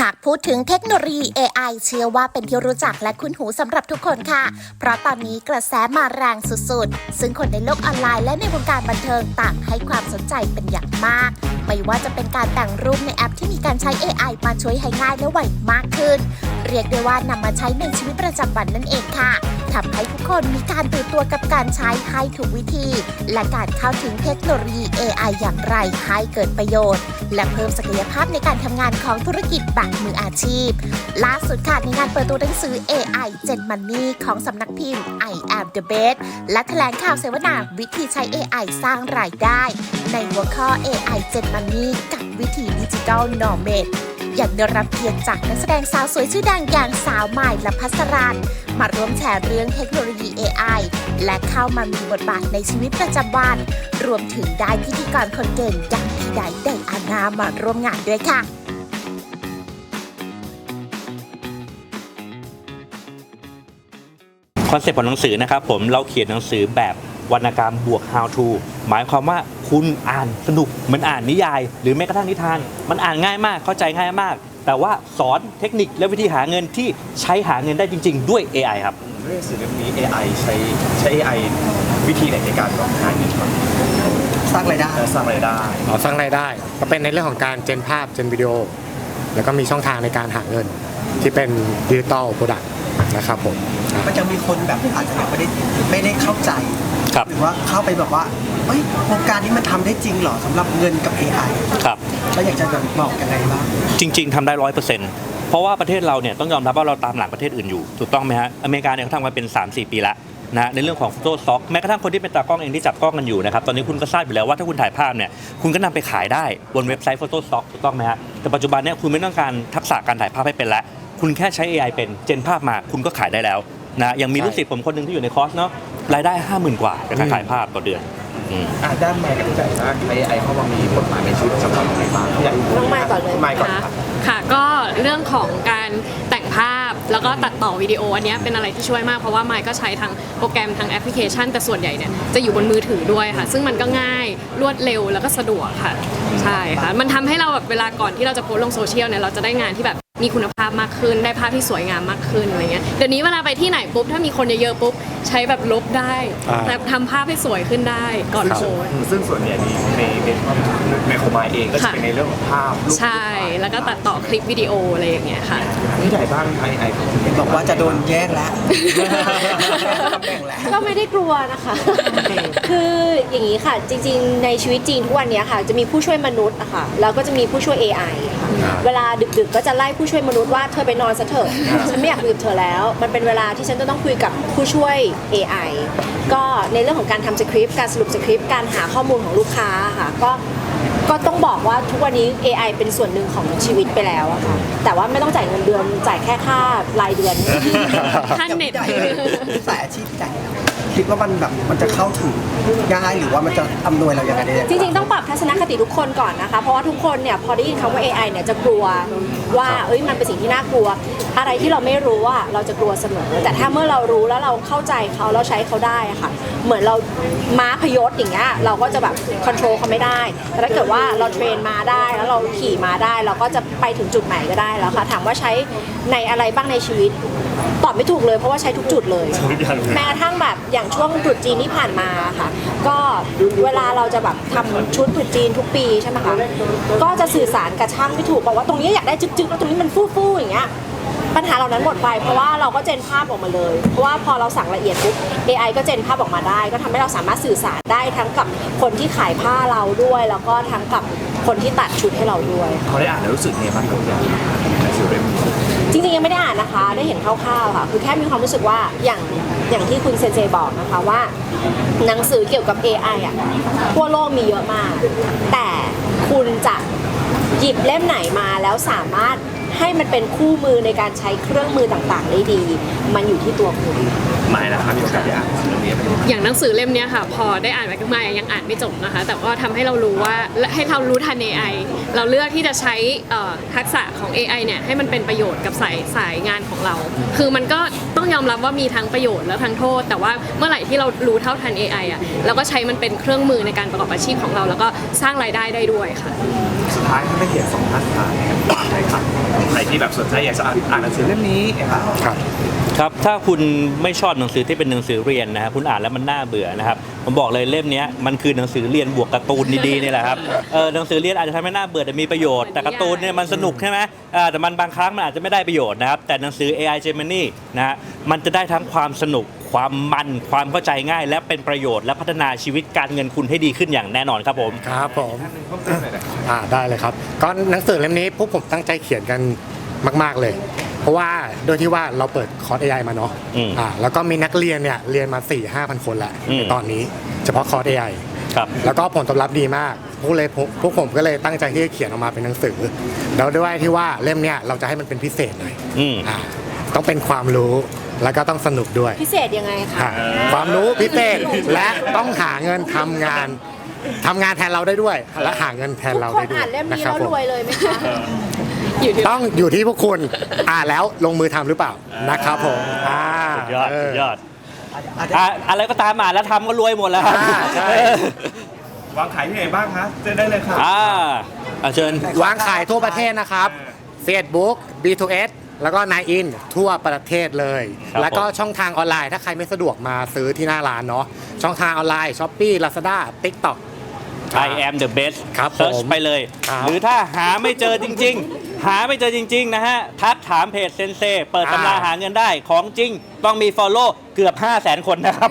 หากพูดถึงเทคโนโลยี AI เชื่อว่าเป็นที่รู้จักและคุ้นหูสำหรับทุกคนค่ะ เพราะตอนนี้กระแสมาแรงสุดๆ ซึ่งคนในโลกออนไลน์และในวงการบันเทิงต่างให้ความสนใจเป็นอย่างมาก ไม่ว่าจะเป็นการแต่งรูปในแอปที่มีการใช้ AI มาช่วยให้ง่ายและไวมากขึ้น เรียกได้ว่านำมาใช้ในชีวิตประจำวันนั่นเองค่ะ ทำให้ทุกคนมีการตื่นตัวกับการใช้ให้ถูกวิธี และการเข้าถึงเทคโนโลยี AI อย่างไรให้เกิดประโยชน์ และเพิ่มศักยภาพในการทำงานของธุรกิจแบบมืออาชีพ ล่าสุดค่ะในงานเปิดตัวหนังสือ AI Gen Money ของสำนักพิมพ์ I am the best และแถลงข่าวเสวนาวิธีใช้ AI สร้างรายได้ ในหัวข้อ AI Gen Money กับวิธีดิจิทัลนอร์เมด ยังได้รับเกียรติจากนักแสดงสาวสวยชื่อดังอย่างสาวใหม่และพัสรันมาร่วมแชร์เรื่องเทคโนโลยี AI และเข้ามามีบทบาทในชีวิตประจำวัน รวมถึงได้พิธีกรคนเก่งอย่างพี่ไดไดอานามาร่วมงานด้วยค่ะคอนเซปต์ของหนังสือนะครับผมเราเขียนหนังสือแบบ วรรณกรรมบวก how to หมายความว่าคุณอ่านสนุกเหมือนอ่านนิยาย หรือแม้กระทั่งนิทาน มันอ่านง่ายมากเข้าใจง่ายมาก แต่ว่าสอนเทคนิคและวิธีหาเงินที่ใช้หาเงินได้จริง ๆ ด้วย AI ครับเรื่องสื่อเรื่องนี้ AI ใช้ใช้ AI วิธีไหนในการแบบหาเงินครับสร้างรายได้เอ่อสร้างรายได้อ๋อสร้างรายได้ก็เป็นในเรื่องของการเจนภาพเจนวิดีโอ แล้วก็มีช่องทางในการหาเงินที่เป็นดิจิตอลโปรดักต์นะครับผมอะมันจะมีคนแบบอาจจะแบบไม่ได้ไม่ได้เข้าใจ ครับ หรือว่าเข้าไปแบบว่าเฮ้ยโครงการนี้มันทำได้จริงเหรอสำหรับเงินกับ AI ครับ แล้วอยากจะแบบบอกยังไงบ้าง จริง ๆทำได้ร้อยเปอร์เซ็นต์เพราะว่าประเทศเราเนี่ยต้องยอมรับว่าเราตามหลังประเทศอื่นอยู่ ถูกต้องไหมฮะ อเมริกาเนี่ยเขาทำมาเป็น 3-4 ปีละนะในเรื่องของ Photo Stock แม้กระทั่งคนที่เป็นตากล้องเองที่จับกล้องกันอยู่นะครับ ตอนนี้คุณก็ทราบอยู่แล้วว่าถ้าคุณถ่ายภาพเนี่ยคุณก็นำไปขายได้บนเว็บไซต์ Photo Stock ถูกต้องไหมฮะแต่ปัจจุบันเนี่ยคุณไม่ต้องการทักษะการถ่ายภาพให้เป็นแล้วคุณแค่ใช้ AI เป็นเจนภาพมาคุณก็ขายได้แล้ว นะยังมีลูกศิษย์ผมคนหนึงที่อยู่ในคอร์สเนาะรายได้ 50,000 กว่าจากการขายภาพต่อเดือนอืม อ่าด้านไมค์กับพี่ใจว่าใช้ AI เข้ามามีบทบาทในชีวิตประจำวันยังไงบ้างพี่ใหญ่น้องไมค์ก่อนเลย ไมค์ก่อนนะครัคะบค่ะก็เรื่องของการแต่งภาพแล้วก็ตัดต่อวิดีโออันเนี้ยเป็นอะไรที่ช่วยมาก เพราะว่าไมค์ก็ใช้ทั้งโปรแกรมทั้งแอปพลิเคชัน แต่ส่วนใหญ่เนี่ยจะอยู่บนมือถือด้วยค่ะ ซึ่งมันก็ง่ายรวดเร็วแล้วก็สะดวกค่ะ ใช่ค่ะ มันทำให้เราแบบเวลาก่อนที่เราจะโพสต์ลงโซเชียลเนี่ยเราจะได้งานที่แบบ มีคุณภาพมากขึ้น ได้ภาพที่สวยงามมากขึ้นอะไรเงี้ยเดี๋ยวนี้เวลาไปที่ไหนปุ๊บถ้ามีคนเยอะๆปุ๊บใช้แบบลบได้อ่า แต่ทำภาพให้สวยขึ้นได้ก่อนโพสต์ ซึ่งส่วนใหญ่นี้ในในในโคมายเองก็จะเป็นในเรื่องของภาพรูปใช่แล้วก็ตัดต่อคลิปวิดีโออะไรอย่างเงี้ยค่ะพี่ใหญ่บ้าง AI เขาจะเป็นบอกว่าจะโดนแย่งแล้วตำแหน่งแล้ว ก็ไม่ได้กลัวนะคะ คืออย่างนี้ค่ะ จริงๆ ในชีวิตจริงทุกวันเนี้ยค่ะ จะมีผู้ช่วยมนุษย์อะค่ะแล้วก็จะมีผู้ช่วย AI ค่ะเวลาดึกๆ ก็จะไล่ผู้ช่วยมนุษย์ว่าเธอไปนอนซะเถอะฉันไม่อยากคุยกับเธอแล้ว มันเป็นเวลาที่ฉันจะต้องคุยกับผู้ช่วย AI ก็ในเรื่องของการทำสคริปต์การสรุปสคริปต์การหาข้อมูลของลูกค้าค่ะก็ ก็ต้องบอกว่าทุกวันนี้ AI เป็นส่วนหนึ่งของชีวิตไปแล้วอะค่ะแต่ว่าไม่ต้องจ่ายเงินเดือนจ่ายแค่ค่ารายเดือน ท่านเน็ต สายอาชีพใหญ่คิดว่ามันแบบมันจะเข้าถึงง่ายหรือว่ามันจะอำนวยเราอย่างไรได้จริงๆ ต้องปรับทัศนคติทุกคนก่อนนะคะ เพราะว่าทุกคนเนี่ยพอได้ยินคำว่า AI เนี่ยจะกลัวว่าเอ้ยมันเป็นสิ่งที่น่ากลัว อะไรที่เราไม่รู้อะเราจะกลัวเสมอ แต่ถ้าเมื่อเรารู้แล้วเราเข้าใจเขาเราใช้เขาได้อะค่ะ เหมือนเราม้าพยศอย่างเงี้ยเราก็จะแบบคอนโทรลเขาไม่ได้แต่ถ้าเกิดว่าเราเทรนมาได้แล้วเราขี่มาได้ เราก็จะไปถึงจุดหมายก็ได้แล้วค่ะ ถามว่าใช้ในอะไรบ้างในชีวิตตอบไม่ถูกเลยเพราะว่าใช้ทุกจุดเลย แม้กระทั่งแบบอย่างช่วงตรุษจีนที่ผ่านมาค่ะ ก็เวลาเราจะแบบทำชุดตรุษจีนทุกปีใช่ไหมคะก็จะสื่อสารกับช่างไม่ถูกบอกว่าตรงนี้อยากได้จึ๊กๆแล้วตรงนี้มันฟู่ๆอย่างเงี้ย ปัญหาเหล่านั้นหมดไป เพราะว่าเราก็เจนภาพออกมาเลย เพราะว่าพอเราสั่งละเอียดปุ๊บ AI ก็เจนภาพออกมาได้ ก็ทำให้เราสามารถสื่อสารได้ทั้งกับคนที่ขายผ้าเราด้วย แล้วก็ทั้งกับคนที่ตัดชุดให้เราด้วยเขาได้อ่านแล้วรู้สึกไงบ้างครับพี่ใหญ่ในสื่อเล่มนี้จริงๆยังไม่ได้อ่านนะคะ ได้เห็นคร่าวๆค่ะคือแค่มีความรู้สึกว่าอย่างอย่างที่คุณเซเจบอกนะคะว่า หนังสือเกี่ยวกับ AI อะทั่วโลกมีเยอะมาก แต่คุณจะหยิบเล่มไหนมาแล้วสามารถ ให้มันเป็นคู่มือในการใช้เครื่องมือต่างๆ ได้ดี มันอยู่ที่ตัวคุณไม่นะครับมีโอกาสได้อ่านหนังสือเรื่องนี้เป็นยังไงอย่างหนังสือเล่มเนี้ยค่ะ พอได้อ่านไปก็มายังอ่านไม่จบนะคะ แต่ก็ทำให้เรารู้ว่าและให้เรารู้ทัน AI เราเลือกที่จะใช้เอ่อทักษะของ AI เนี่ยให้มันเป็นประโยชน์กับสายสายงานของเรา คือมันก็ต้องยอมรับว่ามีทั้งประโยชน์และทั้งโทษ แต่ว่าเมื่อไหร่ที่เรารู้เท่าทัน AI อะเราก็ใช้มันเป็นเครื่องมือในการประกอบอาชีพของเรา แล้วก็สร้างรายได้ได้ด้วยค่ะ สุดท้ายถ้าไม่เขียนสองท่านขายในก ที่แบบสนใจอยากจะอ่านอ่านหนังสือเล่มนี้นะครับครับครับถ้าคุณไม่ชอบหนังสือที่เป็นหนังสือเรียนนะครับคุณอ่านแล้วมันน่าเบื่อนะครับผมบอกเลยเล่มเนี้ยมันคือหนังสือเรียนบวกการ์ตูนดีๆนี่แหละครับเออหนังสือเรียนอาจจะทำให้น่าเบื่อแต่มีประโยชน์แต่การ์ตูนเนี่ยมันสนุกใช่ไหมอ่าแต่มันบางครั้งมันอาจจะไม่ได้ประโยชน์นะครับแต่หนังสือ AI Gemini นะฮะมันจะได้ทั้งความสนุกความมันความเข้าใจง่าย และเป็นประโยชน์และพัฒนาชีวิตการเงินคุณให้ดีขึ้นอย่างแน่นอนครับผมครับผมอ่าได้เลยครับก็หนังสือเล่มนี้พวกผมตั้งใจเขียนกัน มาก ๆเลย เพราะว่าโดยที่ว่าเราเปิดคอร์ส AI มาเนาะอืมอ่าแล้วก็มีนักเรียนเนี่ยเรียนมา4 5 0 0 0คนแล้วอืม ในตอนนี้ เฉพาะคอร์ส AI ครับ แล้วก็ผลตอบรับดีมากพวกเลยพวกผมก็เลยตั้งใจที่จะเขียนออกมาเป็นหนังสือ แล้วด้วยที่ว่าเล่มเนี้ยเราจะให้มันเป็นพิเศษหน่อยอืม อ่าต้องเป็นความรู้แล้วก็ต้องสนุกด้วย พิเศษยังไงคะอ่าความรู้พิเศษและต้องหาเงินทำงานทำงานแทนเราได้ด้วย และหาเงินแทนทุกเราคนได้ด้วยอ่านเล่มนี้ะคแล้บวผรวยเลยไหมคะ อยู่ที่ ต้องอยู่ที่พวกคุณอ่านแล้วลงมือทำหรือเปล่านะครับผมอ่าสุดยอดเสุดยอดอาจจะอะอะไรก็ตามอ่านแล้วทำก็รวยหมดแล้วครับอ่าใช่ วางขายที่ไหนบ้างคะเจอได้เลยค่ะ อ่าอะเชิญ วางขายทั่วประเทศนะครับ Facebook B2S แล้วก็ Nine In ทั่วประเทศเลย ครับแล้วก็ผม ช่องทางออนไลน์ถ้าใครไม่สะดวกมาซื้อที่หน้าร้านเนาะช่องทางออนไลน์ Shopee Lazada TikTok I am the best ครับเซิร์ชผมไปเลย ครับ หรือถ้าหาไม่เจอจริงๆ หาไม่เจอจริง ๆ นะฮะ ทักถามเพจเซนเซเปิดตำราหาเงินได้ของจริง ต้องมี Follow เกือบ 5 0 0 0 0 0 คนนะครับ